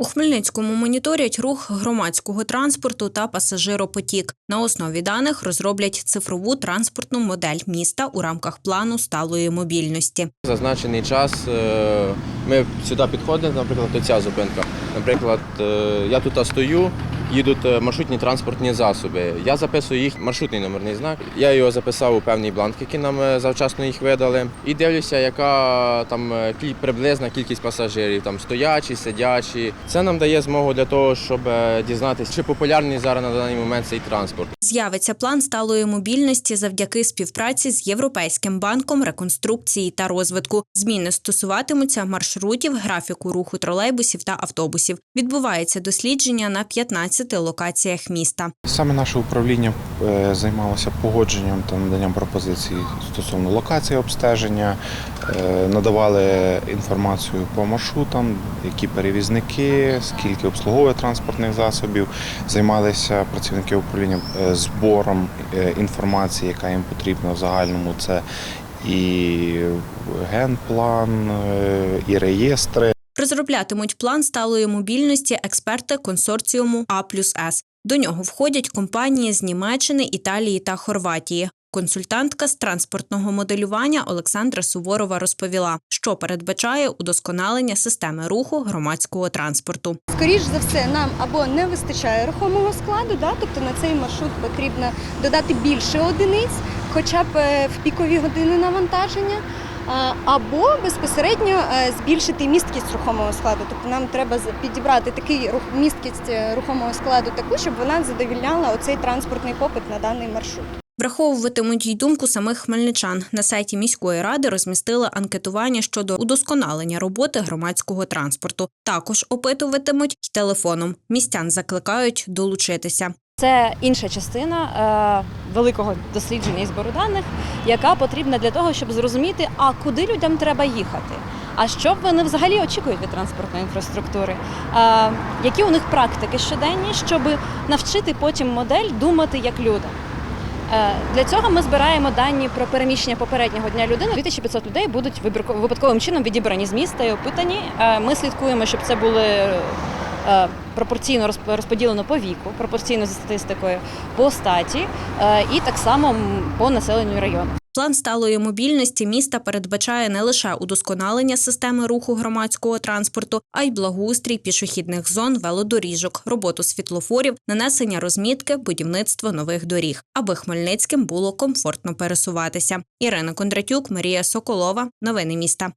У Хмельницькому моніторять рух громадського транспорту та пасажиропотік. На основі даних розроблять цифрову транспортну модель міста у рамках плану сталої мобільності. Зазначений час е, ми сюди підходимо, наприклад, до ця зупинка. Наприклад, е, я тут стою, їдуть е, маршрутні транспортні засоби. Я записую їх маршрутний номерний знак. Я його записав у певний бланк, який нам е, завчасно їх видали. І дивлюся, яка там е, приблизна кількість пасажирів, там стоячі, сидячі. Це нам дає змогу для того, щоб дізнатися, чи популярний зараз на даний момент цей транспорт. З'явиться план сталої мобільності завдяки співпраці з Європейським банком реконструкції та розвитку. Зміни стосуватимуться маршрутів, графіку руху тролейбусів та автобусів. Відбувається дослідження на 15 локаціях міста. Саме наше управління е, займалося погодженням та наданням пропозицій стосовно локації обстеження, е, надавали інформацію по маршрутам, які перевізники, скільки обслуговує транспортних засобів. Займалися працівники управління е, збором інформації, яка їм потрібна в загальному. Це і генплан, і реєстри. Розроблятимуть план сталої мобільності експерти консорціуму А плюс С. До нього входять компанії з Німеччини, Італії та Хорватії. Консультантка з транспортного моделювання Олександра Суворова розповіла, що передбачає удосконалення системи руху громадського транспорту. Скоріш за все, нам або не вистачає рухомого складу, да, тобто на цей маршрут потрібно додати більше одиниць, хоча б е, в пікові години навантаження, або безпосередньо е, збільшити місткість рухомого складу. Тобто нам треба підібрати такий рух, місткість е, рухомого складу таку, щоб вона задовільняла оцей транспортний попит на даний маршрут. Враховуватимуть й думку самих хмельничан. На сайті міської ради розмістили анкетування щодо удосконалення роботи громадського транспорту. Також опитуватимуть й телефоном. Містян закликають долучитися. Це інша частина е, великого дослідження і збору даних, яка потрібна для того, щоб зрозуміти, а куди людям треба їхати. А що вони взагалі очікують від транспортної інфраструктури? Е, які у них практики щоденні, щоб навчити потім модель думати як люди? Е, Для цього ми збираємо дані про переміщення попереднього дня людини. 2500 людей будуть випадковим чином відібрані з міста і опитані. Ми слідкуємо, щоб це були пропорційно розподілено по віку, пропорційно за статистикою, по статі е, і так само по населенню району. План сталої мобільності міста передбачає не лише удосконалення системи руху громадського транспорту, а й благоустрій пішохідних зон, велодоріжок, роботу світлофорів, нанесення розмітки, будівництво нових доріг, аби хмельницьким було комфортно пересуватися. Ірина Кондратюк, Марія Соколова. Новини міста.